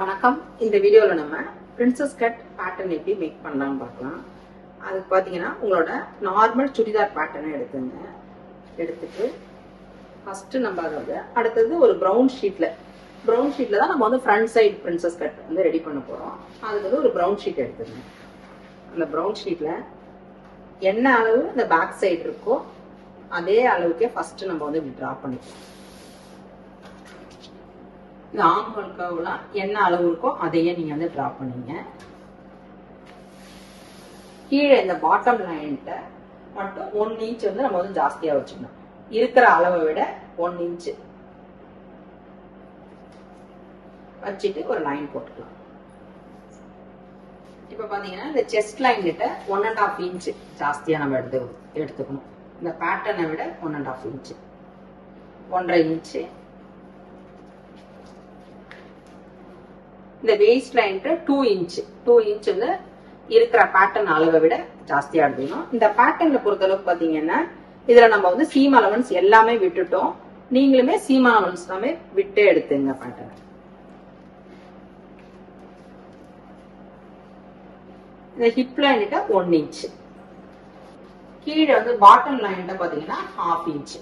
வணக்கம். இந்த வீடியோவில் நம்ம பிரின்சஸ் கட் பேட்டர்ன் எப்படி மேக் பண்ணலாம்னு பார்க்கலாம். அதுக்கு பார்த்தீங்கன்னா உங்களோட நார்மல் சுடிதார் பேட்டர்னை எடுத்துங்க. எடுத்துட்டு ஃபஸ்ட்டு நம்ம அதாவது அடுத்தது ஒரு ப்ரௌன் ஷீட்ல ப்ரௌன் ஷீட்ல தான் நம்ம வந்து ஃப்ரண்ட் சைடு பிரின்சஸ் கட் வந்து ரெடி பண்ண போகிறோம் அதுக்கு வந்து ஒரு ப்ரௌன் ஷீட் எடுத்துங்க அந்த ப்ரௌன் ஷீட்ல என்ன அளவு இந்த பேக் சைடு இருக்கோ அதே அளவுக்கே ஃபஸ்ட்டு நம்ம வந்து இப்படி ட்ரா பண்ணிக்கலாம். இந்த ஆம்ஹோல் கர்வ்லாம் என்ன அளவு இருக்கோ அதையே நீங்க வந்து டிரா பண்ணீங்க கீழே இந்த பாட்டம் லைன்ட்ட மட்டும் ஒன் இன்ச் வந்து நம்ம வந்து ஜாஸ்தியா வச்சுக்கணும். இருக்கிற அளவை விட ஒன் இன்ச் வச்சுட்டு ஒரு லைன் போட்டுக்கலாம். இப்ப பாத்தீங்கன்னா இந்த செஸ்ட் லைன் கிட்ட ஒன் அண்ட் ஆஃப் இன்ச் ஜாஸ்தியா நம்ம எடுத்து எடுத்துக்கணும். இந்த பேட்டர்னை விட ஒன் அண்ட் ஆஃப் இன்ச் ஒன்றரை இன்ச்சு இந்த வேஸ்ட் லைன்ட்டு டூ இன்ச் டூ இன்ச் வந்து இருக்கிற பேட்டர்ன் அளவை விட ஜாஸ்தியா எடுத்துக்கணும். இந்த பேட்டர்ன்ல பொறுத்தளவுக்கு பாத்தீங்கன்னா இதுல நம்ம வந்து சீம் அலவன்ஸ் எல்லாமே விட்டுட்டோம். நீங்களுமே சீம் அலவன்ஸ் எல்லாமே விட்டே எடுத்துங்க பேட்டர்ன் இந்த ஹிப் லைன்கிட்ட ஒன் இன்ச் கீழே வந்து பாட்டம் லைன்கிட்ட பாத்தீங்கன்னா ஹாஃப் இன்ச்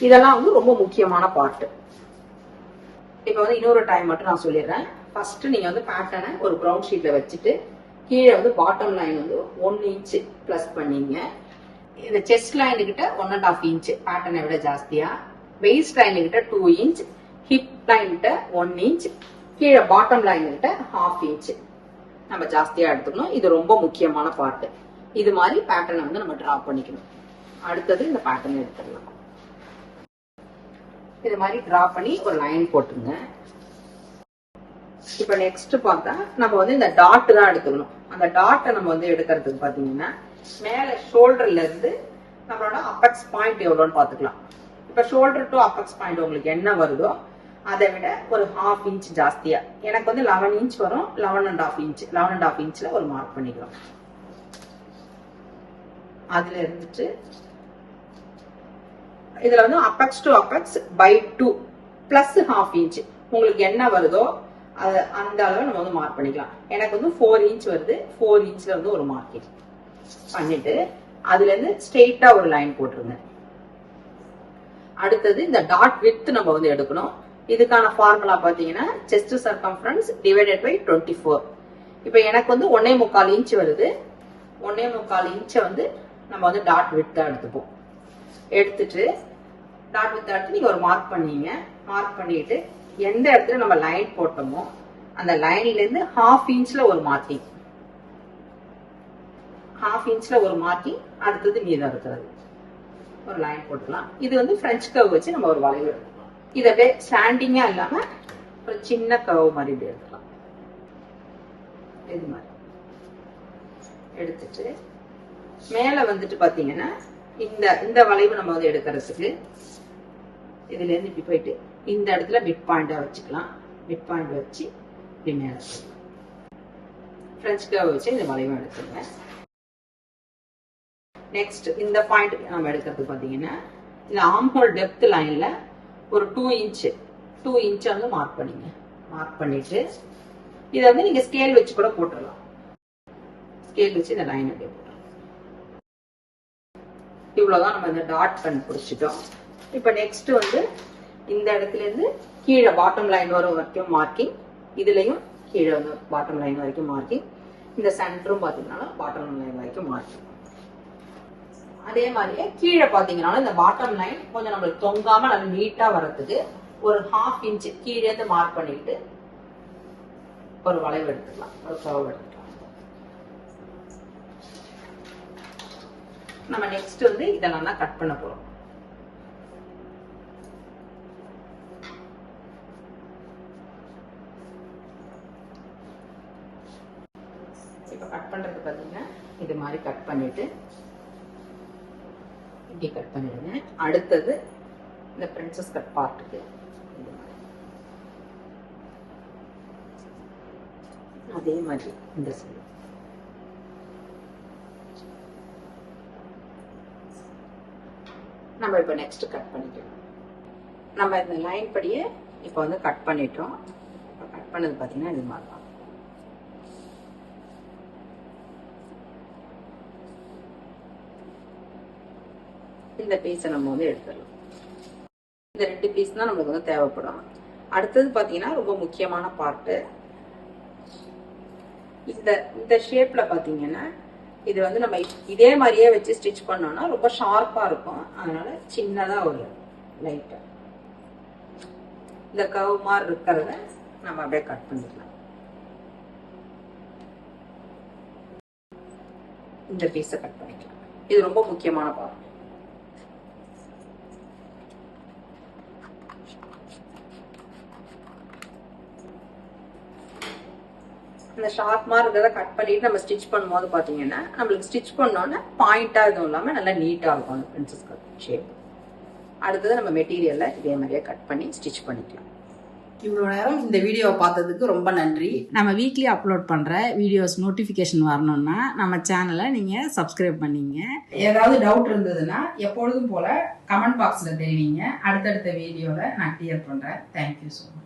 இதெல்லாம் வந்து ரொம்ப முக்கியமான பாட்டு இப்போ வந்து இன்னொரு டைம் மட்டும் நான் சொல்லிடுறேன். ஃபர்ஸ்ட் நீங்க வந்து பேட்டர்னை ஒரு ப்ரௌன் ஷீட்ல வச்சுட்டு கீழே வந்து பாட்டம் லைன் வந்து ஒன் இன்ச் பிளஸ் பண்ணீங்க. இந்த செஸ்ட் லைன் கிட்ட ஒன் அண்ட் ஆஃப் இன்ச் பேட்டர்னை விட ஜாஸ்தியா. வெயிஸ்ட் லைன் கிட்ட டூ இன்ச் ஹிப் லைன் கிட்ட ஒன் இன்ச் கீழே பாட்டம் லைன் கிட்ட ஹாஃப் இன்ச் நம்ம ஜாஸ்தியா எடுத்துக்கணும். இது ரொம்ப முக்கியமான பார்ட்டு இது மாதிரி பேட்டர்னை வந்து நம்ம டிரா பண்ணிக்கணும். அடுத்தது இந்த பேட்டர்ன் எடுத்துடலாம். இது மாதிரி டிரா பண்ணி ஒரு லைன் போட்டுங்க இப்ப நெக்ஸ்ட் பார்த்தா நம்ம வந்து இந்த டாட் தான் எடுத்துக்கணும். அந்த டாட்டை நம்ம வந்து எடுக்கிறதுக்கு பாத்தீங்கன்னா மேல ஷோல்டர்ல இருந்து நம்மளோட அப்பக்ஸ் பாயிண்ட் எவ்வளோன்னு பாத்துக்கலாம் இப்ப ஷோல்டர் டு அப்பக்ஸ் பாயிண்ட் உங்களுக்கு என்ன வருதோ அதை விட ஒரு ஹாஃப் இன்ச் ஜாஸ்தியா. எனக்கு வந்து லெவன் இன்ச் வரும் eleven and half inch eleven and half இன்ச்ல ஒரு மார்க் பண்ணிக்கலாம். அதுல இருந்துட்டு இதுல வந்து apex to apex by two plus half inch உங்களுக்கு என்ன வருதோ அது அந்த அளவு நம்ம வந்து மார்க் பண்ணிக்கலாம். எனக்கு வந்து ஃபோர் இன்ச் வருது. ஃபோர் இன்ச்ல வந்து ஒரு மார்க்கிங் பண்ணிட்டு அதுல இருந்து ஸ்ட்ரெயிட்டா ஒரு லைன் போட்டுருங்க. அடுத்தது இந்த டாட் வித் நம்ம வந்து எடுக்கணும். இதுக்கான ஃபார்முலா பாத்தீங்கன்னா chest circumference divided by twenty four இப்போ எனக்கு வந்து ஒன்னே முக்கால் இன்ச் வருது. ஒன்னே முக்கால் இன்ச்சை வந்து நம்ம வந்து டாட் வித்தா எடுத்துப்போம். எடுத்துட்டு டாட் வித் டாட் நீங்க ஒரு மார்க் பண்ணீங்க. மார்க் பண்ணிட்டு எந்த இடத்துல நம்ம லைன் போட்டோமோ அந்த லைன்ல இருந்து ஹாஃப் இன்ச்ல ஒரு மார்க்கிங் ஹாஃப் இன்ச்ல ஒரு மார்க்கிங் அடுத்தது மீதம் இருக்கிறது. ஒரு லைன் போட்டுக்கலாம். இது வந்து பிரெஞ்ச் கவ் வச்சு நம்ம ஒரு வளைவு எடுத்துக்கலாம். இதை ஸ்டாண்டிங்கா இல்லாம ஒரு சின்ன கவ் மாதிரி இப்படி எடுக்கலாம் இது மாதிரி. எடுத்துட்டு மேல வந்துட்டு பாத்தீங்கன்னா இந்த இந்த வளைவு நம்ம வந்து எடுக்கிறதுக்கு இதுல இருந்து இப்படி போயிட்டு இந்த இடத்துல மிட் பாயிண்டா வச்சுக்கலாம். மிட் பாயிண்ட் வச்சு இப்படி மேல ஃப்ரெஞ்ச் கர்வ் வச்சு இந்த வளைவு எடுத்துங்க நெக்ஸ்ட் இந்த பாயிண்ட் நம்ம எடுக்கிறது பாத்தீங்கன்னா இந்த ஆம்ஹோல் டெப்த் லைன்ல ஒரு டூ இன்ச் டூ இன்ச் வந்து மார்க் பண்ணிங்க. மார்க் பண்ணிட்டு இதை வந்து நீங்க ஸ்கேல் வச்சு கூட போட்டுடலாம். ஸ்கேல் வச்சு இந்த லைன் அப்படியே இவ்வளவுதான் நம்ம இந்த டாட் கண்டுபிடிச்சிட்டோம். இப்ப நெக்ஸ்ட் வந்து இந்த இடத்துல இருந்து கீழே பாட்டம் லைன் வரும் வரைக்கும் மார்க்கிங் இதுலயும் கீழே வந்து பாட்டம் லைன் வரைக்கும் மார்க்கிங் இந்த சென்டரும் பாத்தீங்கன்னா பாட்டம் லைன் வரைக்கும் மார்க்கிங் அதே மாதிரியே கீழே பாத்தீங்கன்னா இந்த பாட்டம் லைன் கொஞ்சம் நம்மளுக்கு தொங்காம நல்லா நீட்டா வர்றதுக்கு ஒரு ஹாஃப் இன்ச் கீழே இருந்து மார்க் பண்ணிட்டு ஒரு வளைவு எடுத்துக்கலாம். ஒரு கவ் எடுத்துக்கலாம். நம்ம நெக்ஸ்ட் வந்து இதெல்லாம் தான் கட் பண்ண போறோம். இப்போ கட் பண்றது பாத்தீங்கன்னா இது மாதிரி கட் பண்ணிட்டு இப்படி கட் பண்ணிடுங்க. அடுத்தது இந்த பிரின்சஸ் கட் பார்ட்டுக்கு அதே மாதிரி இந்த சைடு நம்ம இப்போ நெக்ஸ்ட் கட் பண்ணிக்கலாம். நம்ம இந்த லைன் படியே இப்போ வந்து கட் பண்ணிட்டோம். கட் பண்ணது பார்த்தீங்கன்னா இது மாதிரி தான். இந்த பீஸை நம்ம வந்து எடுத்துடலாம். இந்த ரெண்டு பீஸ் தான் நம்மளுக்கு வந்து தேவைப்படும். அடுத்தது பார்த்தீங்கன்னா ரொம்ப முக்கியமான பார்ட்டு இந்த இந்த ஷேப்பில் பார்த்தீங்கன்னா இது வந்து நம்ம இதே மாதிரியே வச்சு ஸ்டிச் பண்ணோம்னா ரொம்ப ஷார்ப்பாக இருக்கும். அதனால சின்னதாக ஒரு லைட்டாக இந்த கவ் மாதிரி இருக்கிறத நம்ம அப்படியே கட் பண்ணிக்கலாம். இந்த பீஸை கட் பண்ணிக்கலாம். இது ரொம்ப முக்கியமான பார்ட் இந்த ஷார்ப் மாதிரி இருக்கிறத கட் பண்ணிட்டு நம்ம ஸ்டிச் பண்ணும்போது பார்த்தீங்கன்னா நம்மளுக்கு ஸ்டிச் பண்ணோன்னே பாயிண்டாக எதுவும் இல்லாமல் நல்லா நீட்டாக இருக்கும் அந்த பிரின்சஸ் கட் ஷேப் அடுத்தது நம்ம மெட்டீரியலை இதே மாதிரியே கட் பண்ணி ஸ்டிச் பண்ணிக்கலாம். இவ்வளோ நேரம் இந்த வீடியோவை பார்த்ததுக்கு ரொம்ப நன்றி. நம்ம வீக்லி அப்லோட் பண்ணுற வீடியோஸ் நோட்டிஃபிகேஷன் வரணும்னா நம்ம சேனலை நீங்கள் சப்ஸ்கிரைப் பண்ணிங்க. ஏதாவது டவுட் இருந்ததுன்னா எப்பொழுதும் போல் கமெண்ட் பாக்ஸில் தெரிவிங்க. அடுத்தடுத்த வீடியோவில் நான் கிளியர் பண்ணுறேன் தேங்க்யூ ஸோ மச்